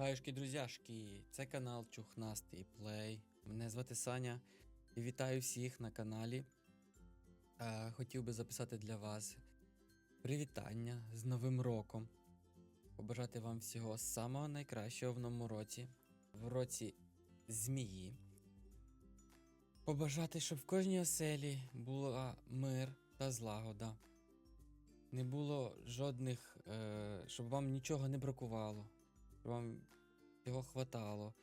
Гаюшки, друзяшки, це канал Чухнастий Плей. Мене звати Саня і вітаю всіх на каналі. Хотів би записати для вас привітання з Новим роком. Побажати вам всього самого найкращого в новому році, в році змії. Побажати, щоб в кожній оселі була мир та злагода. Не було жодних, е, щоб вам нічого не бракувало вам його хватало,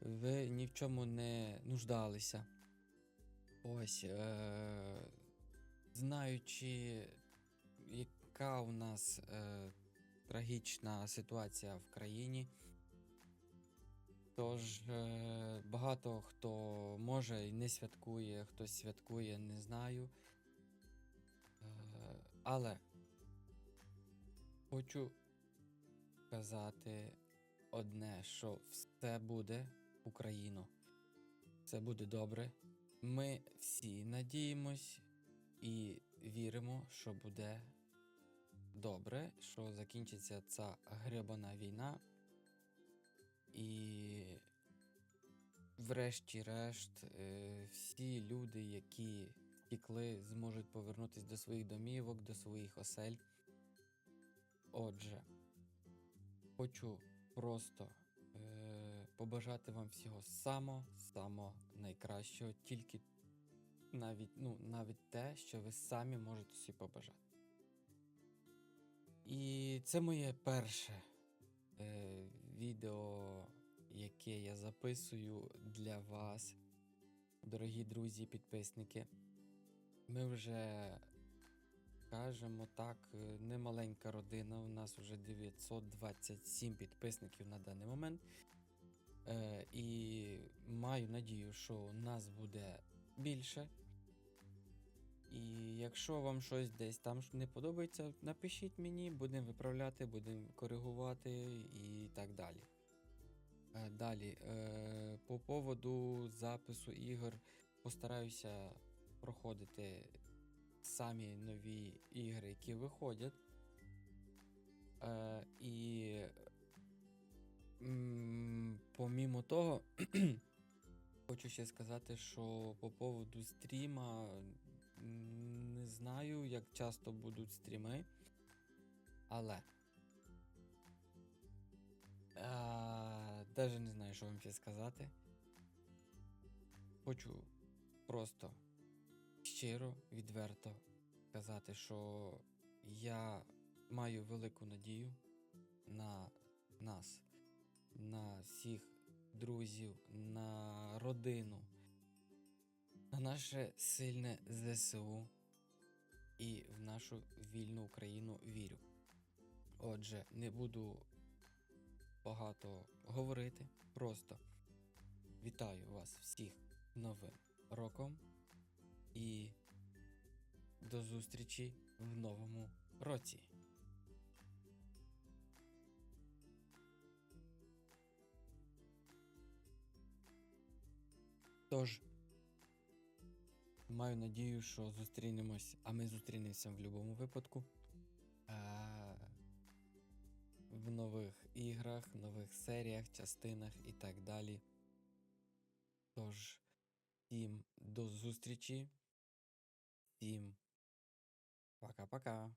ви ні в чому не нуждалися. Ось, е- знаючи, яка у нас е- трагічна ситуація в країні. Тож е- багато хто може і не святкує, хтось святкує, не знаю. Е- але хочу сказати одне, що все буде Україно. Все буде добре. Ми всі надіємось і віримо, що буде добре, що закінчиться ця гребана війна. І, врешті-решт, е, всі люди, які втікли, зможуть повернутися до своїх домівок, до своїх осель. Отже, хочу просто е- побажати вам всього самого найкращого, тільки навіть, ну, навіть те, що ви самі можете собі побажати. І це моє перше е- відео, яке я записую для вас, дорогі друзі, підписники. Ми вже Кажемо так, е, немаленька родина. У нас вже 927 підписників на даний момент. Е, І маю надію, що нас буде більше. І якщо вам щось десь там не подобається, напишіть мені, будемо виправляти, будемо коригувати і так далі. Е, Далі, е, по поводу запису ігор, постараюся проходити самі нові ігри, які виходять. Е, і м, помімо того, хочу ще сказати, що по поводу стріма не знаю, як часто будуть стріми, але. Навіть не знаю, що вам ще сказати. Хочу просто щиро, відверто сказати, що я маю велику надію на нас, на всіх друзів, на родину, на наше сильне ЗСУ і в нашу вільну Україну вірю. Отже, не буду багато говорити, просто вітаю вас всіх новим роком і до зустрічі в новому році. Тож, маю надію, що зустрінемось, а ми зустрінемося в будь-якому випадку. А, в нових іграх, нових серіях, частинах і так далі. Тож, всім до зустрічі. Всім пока-пока.